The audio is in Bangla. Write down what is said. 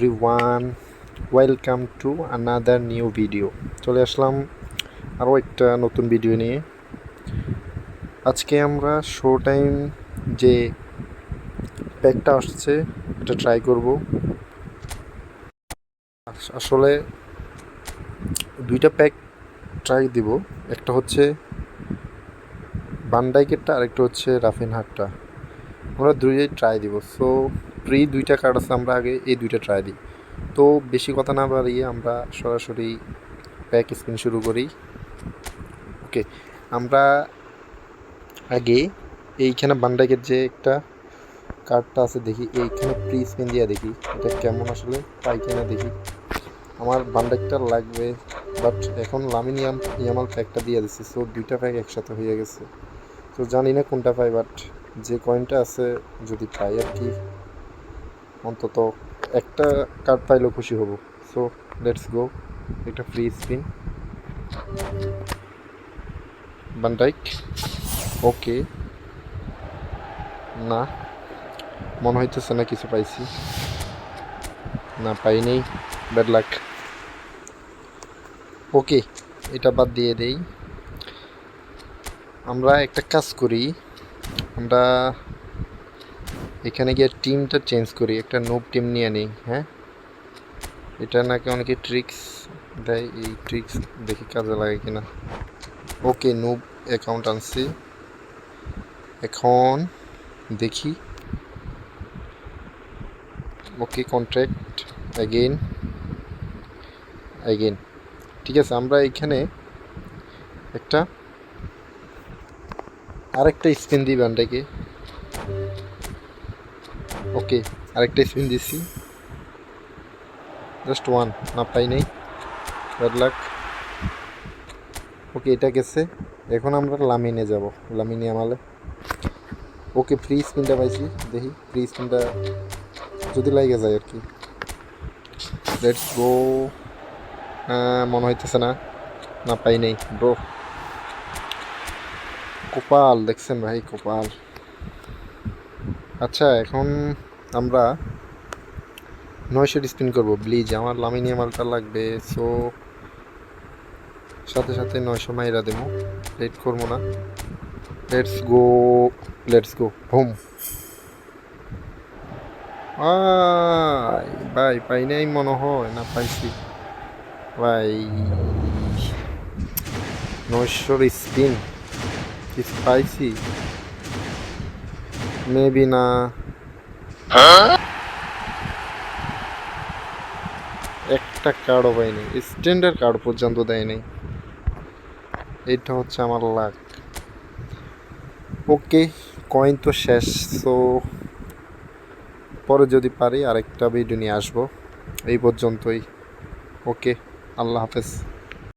Everyone welcome to another new video চলে আসলাম আরও একটা নতুন ভিডিও নিয়ে। আজকে আমরা শো টাইম যে প্যাকটা আসছে, এটা ট্রাই করব। আস- আসলে দুইটা প্যাক ট্রাই দিব। একটা হচ্ছে বান্ডাইকেরটা আরেকটা হচ্ছে রাফিন হাটটা আমরা দুইটাই ট্রাই দিব। সো ফ্রি দুইটা কার্ড আছে, আমরা আগে এই দুইটা ট্রাই দিই। তো বেশি কথা না বাড়িয়ে আমরা সরাসরি প্যাক স্পিন শুরু করি। ওকে আমরা আগে এইখানে বান্ডাইকের যে একটা কার্ডটা আছে দেখি, এইখানে প্রি স্পিন দিয়ে দেখি, এটা কেমন আসলে, পাই কিনা দেখি। আমার বান্ডাইকটা লাগবে বাট এখন লামিনিয়াম ইয়ামাল প্যাকটা দিয়ে দিচ্ছে সো দুইটা প্যাক একসাথে হয়ে গেছে। তো জানি না কোনটা পাই বাট যে কয়েনটা আছে, যদি পাই আর কি। অন্তত একটা কার্ড পাইলেও খুশি হব। সো লেটস গো একটা ফ্রি স্পিন বান্ডাইক ওকে না। মনে হইতেছে না কিছু পাইছি। না, পাইনি। ব্যাড লাক ওকে এটা বাদ দিয়ে দেই। আমরা একটা কাজ করি। আমরা এখানে গিয়ে টিমটা চেঞ্জ করি, একটা নোব টিম নিয়ে নিই হ্যাঁ? এটা নাকি অনেকে ট্রিক্স দেয়, এই ট্রিক্স দেখি কাজে লাগে কিনা? ওকে নোব অ্যাকাউন্ট আনছি এখন দেখি। ওকে কন্ট্রাক্ট অ্যাগেন অ্যাগেন ঠিক আছে, আমরা এখানে একটা, আরেকটা স্পিন দিই ব্যান্ডটাকে ওকে, আরেকটা স্পিন দিচ্ছি। জাস্ট ওয়ান না পাই নাই। ব্যাড লাক ওকে, এটা গেছে। এখন আমরা লামিনে যাব, লামিনে আমালে। ওকে ফ্রি স্পিনটা পাইছি, দেখি ফ্রি স্পিনটা যদি লাগে যায় আর কি। লেটস গো মনে হইতেছে না। না পাই নাই ব্রো কপাল, দেখছেন ভাই, কপাল। আচ্ছা এখন আমরা নয়শো স্পিন করব ব্লিজ আমার লামিনিয়া মালটা লাগবে সো সাথে সাথে নয়শো মাইরা দেবো। লেট করব না। Let's go let's go home ভাই, পাই নাই মনে হয়, না পাইছি। ভাই, নয়শোর স্পিন পাইছি? মেবি না একটা কার্ডও পাইনি। স্ট্যান্ডার্ড কার্ড পর্যন্ত দেয় নাই এটা হচ্ছে আমার লাক ওকে কয়েন তো শেষ সো পরে যদি পারি আরেকটা ভিডিও নিয়ে আসব। এই পর্যন্তই। ওকে আল্লাহ হাফেজ।